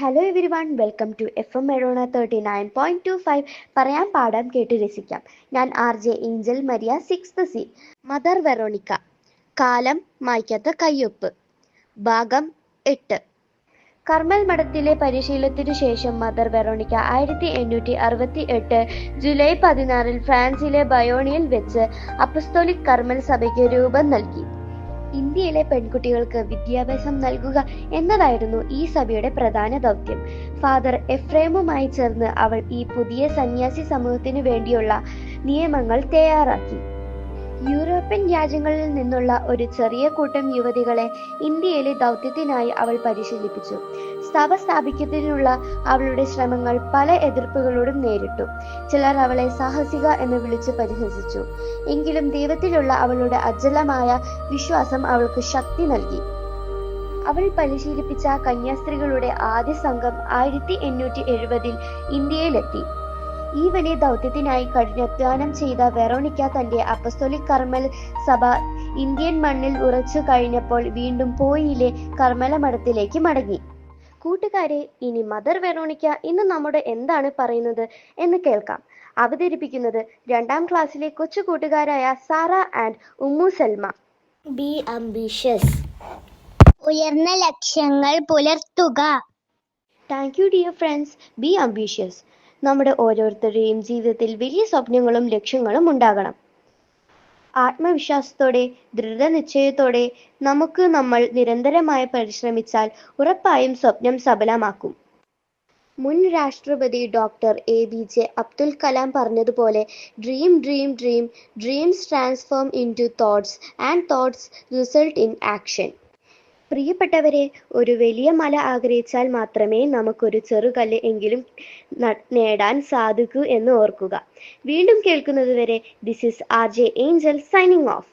Hello everyone welcome to F M Merona thirty nine point two five പറയാൻ പാടാം കേട്ട് രസിക്കാം. ഞാൻ R J Angel Maria sixth C Mother Veronica കാലം മായ്ക്കാത്ത കയ്യൊപ്പ്. ഭാഗം എട്ട്. കർമ്മൽ മഠത്തിലെ പരിശീലനത്തിനു ശേഷം മദർ വെറോണിക്ക ആയിരത്തി എണ്ണൂറ്റി അറുപത്തി എട്ട് ജൂലൈ പതിനാറിൽ ഫ്രാൻസിലെ ബയോണിയിൽ വെച്ച് അപ്പസ്തോലിക് കർമ്മൽ സഭയ്ക്ക് രൂപം നൽകി. ഇന്ത്യയിലെ പെൺകുട്ടികൾക്ക് വിദ്യാഭ്യാസം നൽകുക എന്നതായിരുന്നു ഈ സഭയുടെ പ്രധാന ദൗത്യം. ഫാദർ എഫ്രേമുമായി ചേർന്ന് അവൾ ഈ പുതിയ സന്യാസി സമൂഹത്തിനു വേണ്ടിയുള്ള നിയമങ്ങൾ തയ്യാറാക്കി. യൂറോപ്യൻ രാജ്യങ്ങളിൽ നിന്നുള്ള ഒരു ചെറിയ കൂട്ടം യുവതികളെ ഇന്ത്യയിലെ ദൗത്യത്തിനായി അവൾ പരിശീലിപ്പിച്ചു. സഭ സ്ഥാപിക്കുന്നതിനുള്ള അവളുടെ ശ്രമങ്ങൾ പല എതിർപ്പുകളോടും നേരിട്ടു. ചിലർ അവളെ സാഹസിക എന്ന് വിളിച്ച് പരിഹസിച്ചു. എങ്കിലും ദൈവത്തിലുള്ള അവളുടെ അജലമായ വിശ്വാസം അവൾക്ക് ശക്തി നൽകി. അവൾ പരിശീലിപ്പിച്ച കന്യാസ്ത്രീകളുടെ ആദ്യ സംഘം ആയിരത്തി എണ്ണൂറ്റി എഴുപതിൽ ഇന്ത്യയിലെത്തി. ഈ വലിയ ദൗത്യത്തിനായി കഠിനാധ്വാനം ചെയ്ത വെറോണിക്ക തന്റെ അപ്പസ്തോലിക് കർമ്മൽ സഭ ഇന്ത്യൻ മണ്ണിൽ ഉറച്ചു കഴിഞ്ഞപ്പോൾ വീണ്ടും പോയിലെ കർമ്മല മഠത്തിലേക്ക് മടങ്ങി. കൂട്ടുകാരെ ഇനി മദർ വെറോണിക്ക ഇന്ന് നമ്മുടെ എന്താണ് പറയുന്നത് എന്ന് കേൾക്കാം. അവതരിപ്പിക്കുന്നത് രണ്ടാം ക്ലാസ്സിലെ കൊച്ചു കൂട്ടുകാരായ Sara and Ummu Salma. Be ambitious ഉയർന്ന ലക്ഷ്യങ്ങൾ പുലർത്തുക. Thank you dear friends be ambitious നമ്മുടെ ഓരോരുത്തരുടെയും ജീവിതത്തിൽ വലിയ സ്വപ്നങ്ങളും ലക്ഷ്യങ്ങളും ഉണ്ടാകണം. ആത്മവിശ്വാസത്തോടെ ദൃഢനിശ്ചയത്തോടെ നമുക്ക് നമ്മൾ നിരന്തരമായി പരിശ്രമിച്ചാൽ ഉറപ്പായും സ്വപ്നം സഫലമാക്കും. മുൻ രാഷ്ട്രപതി doctor A B J Abdul Kalam പറഞ്ഞതുപോലെ dream dream dream dreams transform into thoughts and thoughts result in action പ്രിയപ്പെട്ടവരെ ഒരു വലിയ മല ആഗ്രഹിച്ചാൽ മാത്രമേ നമുക്കൊരു ചെറുകല്ല് എങ്കിലും നേടാൻ സാധിക്കൂ എന്ന് ഓർക്കുക. വീണ്ടും കേൾക്കുന്നതുവരെ this is R J Angel signing off